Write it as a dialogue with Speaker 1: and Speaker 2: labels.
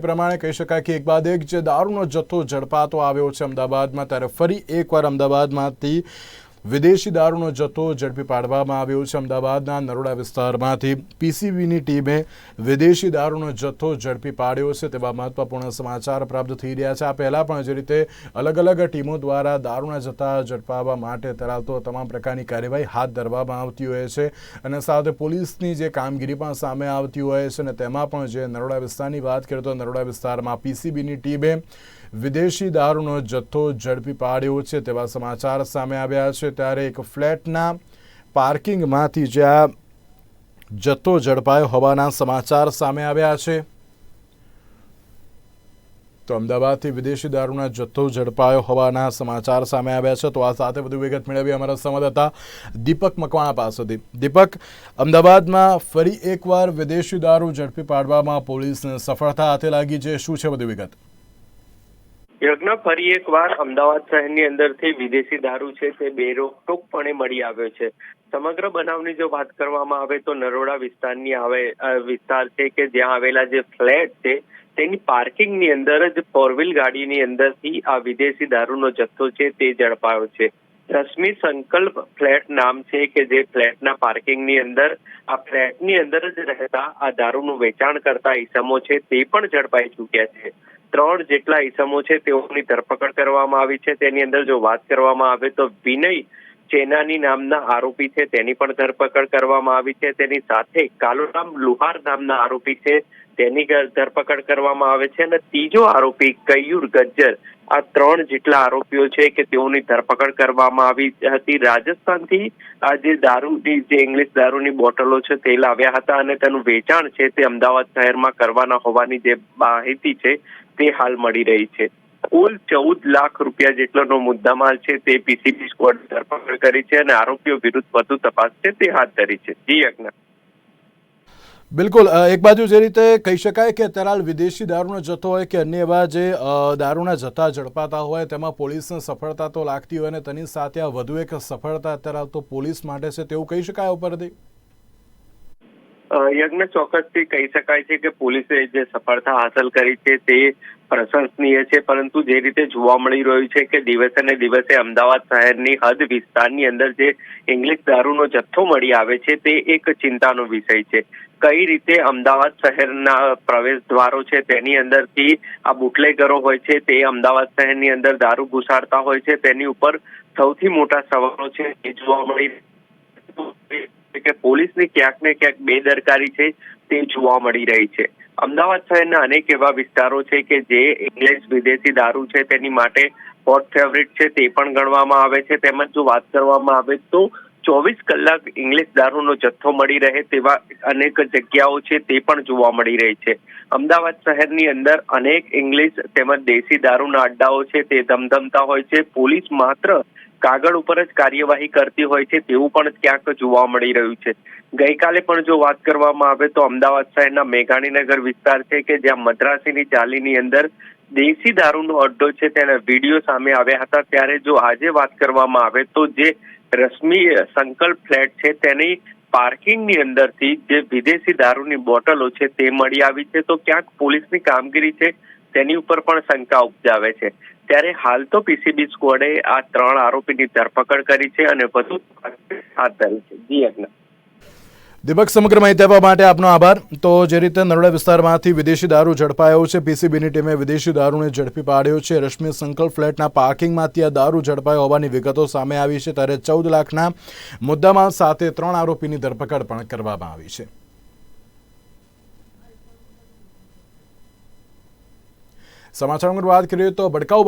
Speaker 1: પ્રમાણે કહી શકાય કે એક બાદ એક જે દારૂનો જથ્થો ઝડપાતો આવ્યો છે અમદાવાદમાં. ત્યારે ફરી એકવાર અમદાવાદમાંથી વિદેશી દારૂનો જથ્થો ઝડપી પાડવામાં આવ્યો છે. અમદાવાદના નરોડા વિસ્તારમાંથી પીસીબીની ટીમે વિદેશી દારૂનો જથ્થો ઝડપી પાડ્યો છે. તેવા મહત્વપૂર્ણ સમાચાર પ્રાપ્ત થઈ રહ્યા છે. આ પહેલાં પણ જે રીતે અલગ અલગ ટીમો દ્વારા દારૂના જથ્થા ઝડપાવવા માટે ધરાવતો તમામ પ્રકારની કાર્યવાહી હાથ ધરવામાં આવતી હોય છે અને સાથે પોલીસની જે કામગીરી પણ સામે આવતી હોય છે અને તેમાં પણ જે નરોડા વિસ્તારની વાત કરીએ તો નરોડા વિસ્તારમાં પીસીબીની ટીમે વિદેશી દારૂનો જથ્થો ઝડપી પાડ્યો છે તેવા સમાચાર સામે આવ્યા છે. ત્યારે એક ફ્લેટના પાર્કિંગમાંથી જ્યાં જથ્થો ઝડપાયો હોવાના સમાચાર સામે આવ્યા છે. તો અમદાવાદથી વિદેશી દારૂના જથ્થો ઝડપાયો હોવાના સમાચાર સામે આવ્યા છે. તો આ સાથે વધુ વિગત મેળવી અમારા સંવાદદાતા દીપક મકવાણા પાસેથી. દીપક, અમદાવાદમાં ફરી એકવાર વિદેશી દારૂ ઝડપી પાડવામાં પોલીસને સફળતા હાથે લાગી છે. શું છે વધુ વિગત?
Speaker 2: યજ્ઞ ફરી એકવાર અમદાવાદ શહેરની અંદરથી વિદેશી દારૂ છે તે બેરોકટોકપણે મળી આવ્યો છે. સમગ્ર બનાવની જો વાત કરવામાં આવે તો નરોડા વિસ્તારની આવે વિસ્તાર છે કે જ્યાં આવેલા જે ફ્લેટ છે, તેની પાર્કિંગની અંદર જ ફોરવ્હીલ ગાડીની અંદરથી આ વિદેશી દારૂનો જથ્થો છે તે ઝડપાયો છે. રશ્મિ સંકલ્પ ફ્લેટ નામ છે કે જે ફ્લેટના પાર્કિંગની અંદર, આ ફ્લેટની અંદર જ રહેતા આ દારૂનું વેચાણ કરતા ઈસમો છે તે પણ ઝડપાઈ ચૂક્યા છે. ત્રણ જેટલા ઈસમો છે તેઓની ધરપકડ કરવામાં આવી છે. તેની અંદર જો વાત કરવામાં આવે તો વિનય ચેનાની નામના આરોપી છે. તેની પણ ધરપકડ કરવામાં આવી છે. તેની સાથે કાલુરામ લુહાર નામના આરોપી છે. તેની ધરપકડ કરવામાં આવે છે. અને ત્રીજો આરોપી કયુર ગજ્જર. આ ત્રણ જેટલા આરોપીઓ છે કે તેઓની ધરપકડ કરવામાં આવી હતી. રાજસ્થાનથી આ જે દારૂની જે ઇંગ્લિશ દારૂની બોટલો છે તે લાવ્યા હતા અને તેનું વેચાણ છે તે અમદાવાદ શહેરમાં કરવાના હોવાની જે માહિતી છે તે હાલ મળી રહી છે. કુલ ચૌદ લાખ રૂપિયા જેટલોનો મુદ્દામાલ છે તે પીસીબી સ્કવોડ ધરપકડ કરી છે અને આરોપીઓ વિરુદ્ધ વધુ તપાસ છે તે હાથ ધરી છે. જી યજ્ઞ
Speaker 1: બિલકુલ એક બાજુ જે રીતે કહી શકાય કે અત્યારે હાલ વિદેશી દારૂનો જથ્થો હોય કે અન્ય એવા જે દારૂના જથ્થા ઝડપાતા હોય તેમાં પોલીસને સફળતા તો લાગતી હોય અને તેની સાથે આ વધુ એક સફળતા અત્યારે તો પોલીસ માટે છે તેવું કહી શકાય ઉપરથી?
Speaker 2: યજ્ઞ ચોક્કસથી કહી શકાય છે કે પોલીસે જે સફળતા હાંસલ કરી છે તે પ્રશંસનીય છે, પરંતુ જે રીતે જોવા મળી રહ્યું છે કે દિવસે ને દિવસે અમદાવાદ શહેરની હદ વિસ્તારની અંદર જે ઇંગ્લિશ દારૂનો જથ્થો મળી આવે છે તે એક ચિંતાનો વિષય છે. કઈ રીતે અમદાવાદ શહેરના પ્રવેશ દ્વારો છે તેની અંદરથી આ બુટલેગરો હોય છે, તે અમદાવાદ શહેરની અંદર દારૂ ઘુસાડતા હોય છે, તેની ઉપર સૌથી મોટા સવાલો છે, એ જોવા મળી છે કે પોલીસની ક્યાંક ને ક્યાંક બેદરકારી છે તે જોવા મળી રહી છે. અમદાવાદ શહેરના અનેક એવા વિસ્તારો છે કે જે ઇંગ્લિશ વિદેશી દારૂ છે તેની માટે હોટ ફેવરિટ છે તે પણ ગણવામાં આવે છે. તેમજ જો વાત કરવામાં આવે તો ચોવીસ કલાક ઇંગ્લિશ દારૂનો જથ્થો મળી રહે તેવા અનેક જગ્યાઓ છે તે પણ જોવા મળી રહી છે. અમદાવાદ શહેરની અંદર અનેક ઇંગ્લિશ તેમજ દેશી દારૂના અડ્ડાઓ છે તે ધમધમતા હોય છે. પોલીસ માત્ર કાગળ ઉપર જ કાર્યવાહી કરતી હોય છે તેવું પણ ક્યાંક જોવા મળી રહ્યું છે. ગઈકાલે પણ જો વાત કરવામાં આવે તો અમદાવાદ શહેરના મેઘાણીનગર વિસ્તાર છે કે જ્યાં મદ્રાસીની ચાલીની અંદર દેશી દારૂનો અડ્ડો છે તેના વીડિયો સામે આવ્યા હતા. ત્યારે જો આજે વાત કરવામાં આવે તો જે રશ્મિ સંકલ્પ ફ્લેટ છે તેની પાર્કિંગની અંદરથી જે વિદેશી દારૂની બોટલો છે તે મળી આવી છે. તો ક્યાંક પોલીસની કામગીરી છે તેની ઉપર પણ શંકા ઉપજાવે છે. ત્યારે હાલ તો પીસીબી સ્કવોડે આ ત્રણ આરોપીની ધરપકડ કરી છે અને વધુ હાથ ધરી છે. જી
Speaker 1: દીપક સમગ્ર માહિતી આપવા માટે આપનો આભાર. તો જે રીતે નરોડા વિસ્તારમાંથી વિદેશી દારૂ ઝડપાયો છે પીસીબીની ટીમે વિદેશી દારૂને ઝડપી પાડ્યો છે. રશ્મિ સંકલ્પ ફ્લેટના પાર્કિંગમાંથી આ દારૂ ઝડપાયો હોવાની વિગતો સામે આવી છે. ત્યારે ચૌદ લાખના મુદ્દામાં સાથે ત્રણ આરોપીની ધરપકડ પણ કરવામાં આવી છે. સમાચાર વાત કરીએ તો ભડકાઉ